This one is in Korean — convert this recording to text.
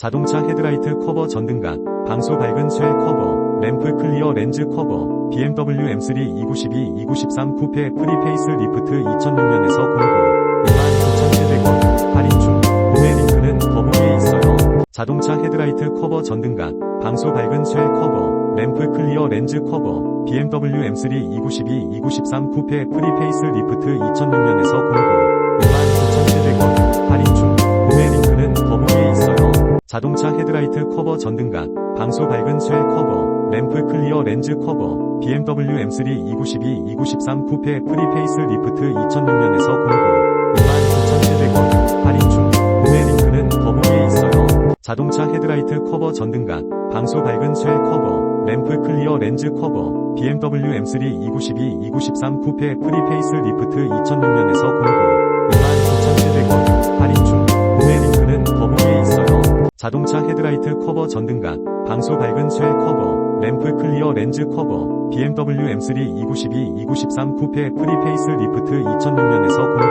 자동차 헤드라이트 커버 전등각, 방수 밝은 쇠 커버, 램프 클리어 렌즈 커버, BMW M3 292, 293 쿠페 프리페이스 리프트 2006년에서 공고 29,700원 할인 중 구매 링크는 더보기에 있어요. 자동차 헤드라이트 커버 전등각, 방수 밝은 쇠 커버, 램프 클리어 렌즈 커버, BMW M3 292, 293 쿠페 프리페이스 리프트 2006년에서 공고 자동차 헤드라이트 커버 전등각, 방수 밝은 쇠 커버, 램프 클리어 렌즈 커버, BMW M3 292, 293 쿠페 프리페이스 리프트 2006년에서 공고 29,700원 할인 중 구매 링크는 더보기에 있어요. 자동차 헤드라이트 커버 전등각, 방수 밝은 쇠 커버, 램프 클리어 렌즈 커버, BMW M3 292, 293 쿠페 프리페이스 리프트 2006년에 자동차 헤드라이트 커버 전등각, 방수 밝은 쇠 커버, 램프 클리어 렌즈 커버, BMW M3 292, 293 쿠페 프리페이스 리프트 2006년에서 공고